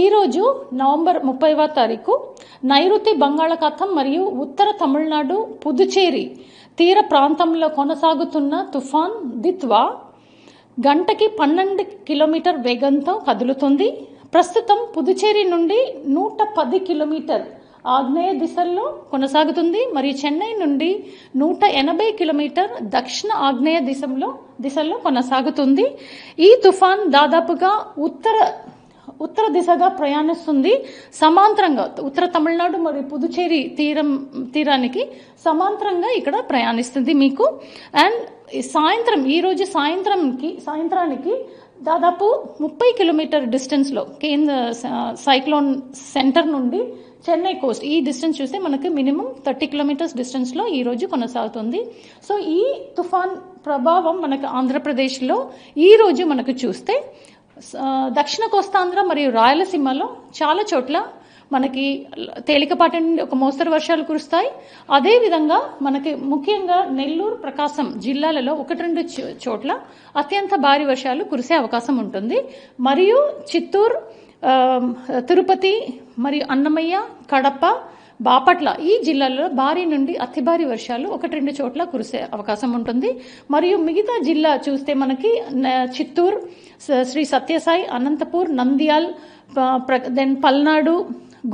ఈరోజు నవంబర్ ముప్పైవ తారీఖు నైరుతి బంగాళాఖాతం మరియు ఉత్తర తమిళనాడు పుదుచేరి తీర ప్రాంతంలో కొనసాగుతున్న తుఫాన్ దిత్వా గంటకి పన్నెండు కిలోమీటర్ వేగంతో కదులుతుంది. ప్రస్తుతం పుదుచేరి నుండి నూట పది కిలోమీటర్ ఆగ్నేయ దిశల్లో కొనసాగుతుంది. మరియు చెన్నై నుండి నూట ఎనభై కిలోమీటర్ దక్షిణ ఆగ్నేయ దిశలో దిశల్లో కొనసాగుతుంది. ఈ తుఫాన్ దాదాపుగా ఉత్తర ఉత్తర దిశగా ప్రయాణిస్తుంది సమాంతరంగా. ఉత్తర తమిళనాడు మరియు పుదుచేరి తీరం తీరానికి సమాంతరంగా ఇక్కడ ప్రయాణిస్తుంది మీకు. అండ్ సాయంత్రం ఈరోజు సాయంత్రంకి సాయంత్రానికి దాదాపు ముప్పై కిలోమీటర్ డిస్టెన్స్లో కేంద్ర సైక్లోన్ సెంటర్ నుండి చెన్నై కోస్ట్ ఈ డిస్టెన్స్ చూస్తే మనకి మినిమం థర్టీ కిలోమీటర్స్ డిస్టెన్స్లో ఈరోజు కొనసాగుతుంది. సో ఈ తుఫాన్ ప్రభావం మనకు ఆంధ్రప్రదేశ్లో ఈ రోజు మనకు చూస్తే దక్షిణ కోస్తాంధ్ర మరియు రాయలసీమలో చాలా చోట్ల మనకి తేలికపాటి నుండి ఒక మోస్తరు వర్షాలు కురుస్తాయి. అదేవిధంగా మనకి ముఖ్యంగా నెల్లూరు ప్రకాశం జిల్లాలలో ఒకటి రెండు చో- చోట్ల అత్యంత భారీ వర్షాలు కురిసే అవకాశం ఉంటుంది. మరియు చిత్తూరు తిరుపతి మరియు అన్నమయ్య కడప బాపట్ల ఈ జిల్లాలో భారీ నుండి అతి భారీ వర్షాలు ఒకటి రెండు చోట్ల కురిసే అవకాశం ఉంటుంది. మరియు మిగతా జిల్లా చూస్తే మనకి చిత్తూరు శ్రీ సత్యసాయి అనంతపూర్ నంద్యాల్ దెన్ పల్నాడు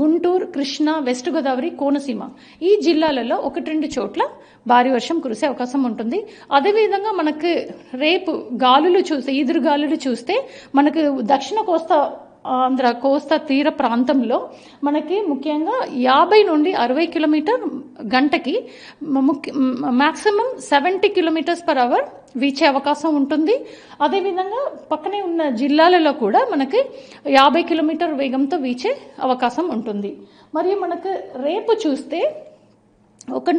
గుంటూరు కృష్ణా వెస్ట్ గోదావరి కోనసీమ. ఈ జిల్లాలలో ఒకటి రెండు చోట్ల భారీ వర్షం కురిసే అవకాశం ఉంటుంది. అదేవిధంగా మనకు రేపు గాలులు చూస్తే ఈదురు గాలులు చూస్తే మనకు దక్షిణ కోస్తా ఆంధ్ర కోస్తా తీర ప్రాంతంలో మనకి ముఖ్యంగా యాభై నుండి అరవై కిలోమీటర్ గంటకి ముఖ్య maximum seventy kilometres per hour వీచే అవకాశం ఉంటుంది. అదేవిధంగా పక్కనే ఉన్న జిల్లాలలో కూడా మనకి యాభై కిలోమీటర్ వేగంతో వీచే అవకాశం ఉంటుంది. మరియు మనకు రేపు చూస్తే ఒక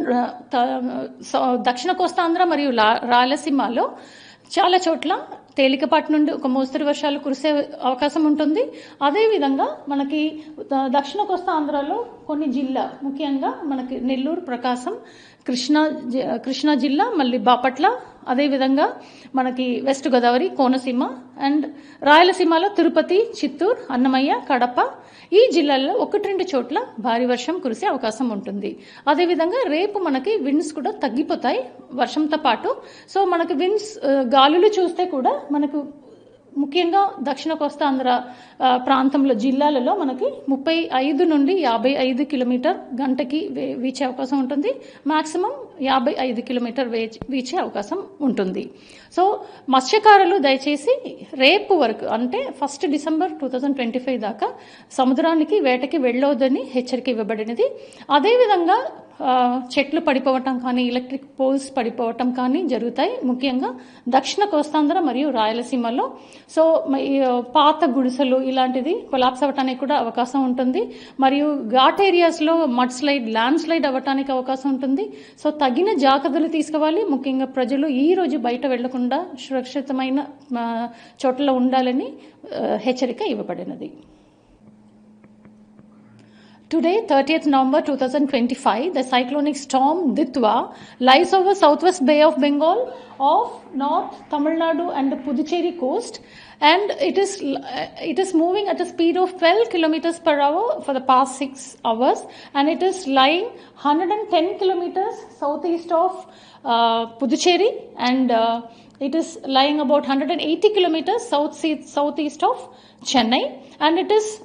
దక్షిణ కోస్తాంధ్ర మరియు రాయలసీమలో చాలా చోట్ల తేలికపాటి నుండి ఒక మోస్తరు వర్షాలు కురిసే అవకాశం ఉంటుంది. అదేవిధంగా మనకి దక్షిణ కోస్తా ఆంధ్రాలో కొన్ని జిల్లా ముఖ్యంగా మనకి నెల్లూరు ప్రకాశం కృష్ణా జి- కృష్ణా జిల్లా మళ్ళీ బాపట్ల అదేవిధంగా మనకి వెస్ట్ గోదావరి కోనసీమ అండ్ రాయలసీమలో తిరుపతి చిత్తూరు అన్నమయ్య కడప ఈ జిల్లాల్లో ఒకటి రెండు చోట్ల భారీ వర్షం కురిసే అవకాశం ఉంటుంది. అదేవిధంగా రేపు మనకి విండ్స్ కూడా తగ్గిపోతాయి వర్షంతో పాటు. సో మనకి విండ్స్ గాలులు చూస్తే కూడా మనకు ముఖ్యంగా దక్షిణ కోస్తాంధ్ర ప్రాంతంలో జిల్లాలలో మనకి ముప్పై ఐదు నుండి యాభై ఐదు కిలోమీటర్ గంటకి వే- వీచే అవకాశం ఉంటుంది. మాక్సిమం యాభై ఐదు కిలోమీటర్ వే- వీచే అవకాశం ఉంటుంది. సో మత్స్యకారులు దయచేసి రేపు వరకు అంటే first December two thousand twenty five దాకా సముద్రానికి వేటకి వెళ్ళవద్దని హెచ్చరిక ఇవ్వబడినది. అదేవిధంగా చెట్లు పడిపోవటం కానీ ఎలక్ట్రిక్ పోల్స్ పడిపోవటం కానీ జరుగుతాయి. ముఖ్యంగా దక్షిణ కోస్తాంధ్ర మరియు రాయలసీమలో. సో పాత గుడిసెలు ఇలాంటిది కొలాప్స్ అవ్వటానికి కూడా అవకాశం ఉంటుంది. మరియు ఘాట్ ఏరియాస్లో మడ్ స్లైడ్ ల్యాండ్ స్లైడ్ అవ్వటానికి అవకాశం ఉంటుంది. సో తగిన జాగ్రత్తలు తీసుకోవాలి. ముఖ్యంగా ప్రజలు ఈ రోజు బయట వెళ్ళకుండా సురక్షితమైన చోట్ల ఉండాలని హెచ్చరిక ఇవ్వబడినది. Today, 30th November 2025, the cyclonic storm Ditwa lies over southwest Bay of Bengal off North Tamil Nadu and the Puducherry coast, and it is it is moving at a speed of 12 kilometers per hour for the past six hours, and it is lying 110 kilometers southeast of uh, Puducherry, and uh, it is lying about 180 kilometers south southeast of Chennai, and it is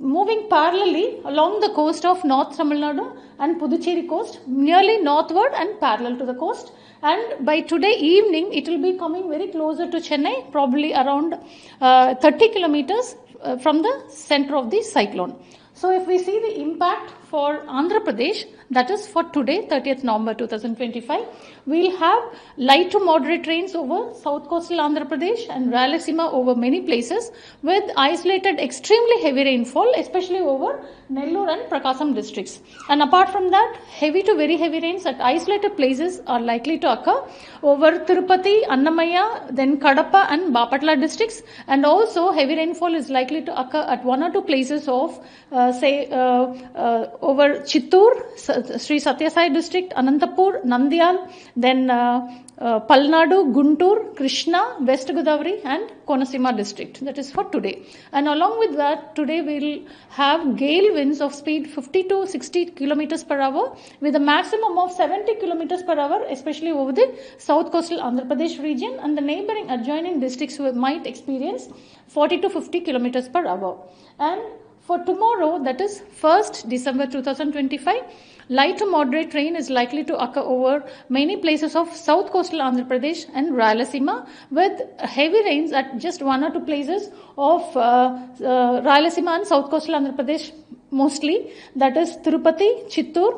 moving parallelly along the coast of North Tamil Nadu and Puducherry coast, nearly northward and parallel to the coast. And by today evening, it will be coming very closer to Chennai, probably around uh, 30 kilometers uh, from the center of the cyclone. So, if we see the impact for Andhra Pradesh, that is for today, 30th November 2025, we'll have light to moderate rains over south coastal Andhra Pradesh and Rayalaseema over many places with isolated extremely heavy rainfall, especially over Nellore and Prakasam districts. And apart from that, heavy to very heavy rains at isolated places are likely to occur over Tirupati, Annamaya, then Kadapa and Bapatla districts. And also heavy rainfall is likely to occur at one or two places of, uh, say, uh, uh, over Chittur, Sri Satya Sai district, Anantapur, Nandyal, then uh, uh, Palnadu, Guntur, Krishna, West Godavari, and Konasima district. That is for today. And along with that, today we'll have gale winds of speed 50 to 60 kilometers per hour with a maximum of 70 kilometers per hour, especially over the south coastal Andhra Pradesh region and the neighboring adjoining districts who might experience 40 to 50 kilometers per hour. And for tomorrow, that is 1st December 2025, light to moderate rain is likely to occur over many places of south coastal Andhra Pradesh and Rayalaseema with heavy rains at just one or two places of uh, uh, Rayalaseema and south coastal Andhra Pradesh mostly. That is Tirupati, Chittur,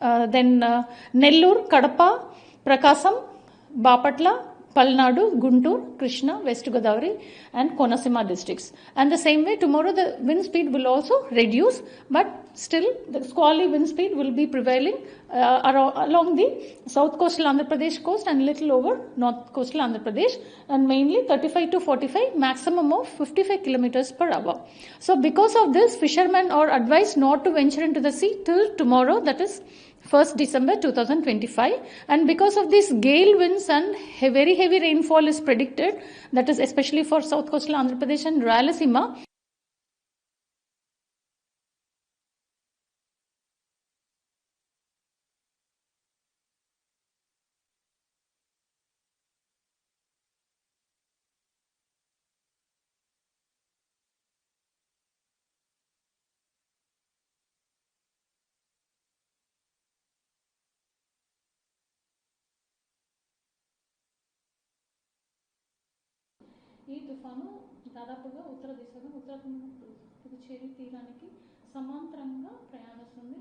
uh, then uh, Nellore, Kadapa, Prakasam, Bapatla, Palnadu, Guntur, Krishna, West Godavari, and Konasima districts. And the same way, tomorrow the wind speed will also reduce, but still the squally wind speed will be prevailing uh, along the south coastal Andhra Pradesh coast and little over north coastal Andhra Pradesh, and mainly 35 to 45, maximum of 55 kilometers per hour. So, because of this, fishermen are advised not to venture into the sea till tomorrow, that is 1st December 2025 and because of this gale winds and very heavy rainfall is predicted that is especially for south coastal Andhra Pradesh and Rayalaseema ఈ తుఫాను దాదాపుగా ఉత్తర దిశగా ఉత్తర పుదుచేరి తీరానికి సమాంతరంగా ప్రయాణిస్తుంది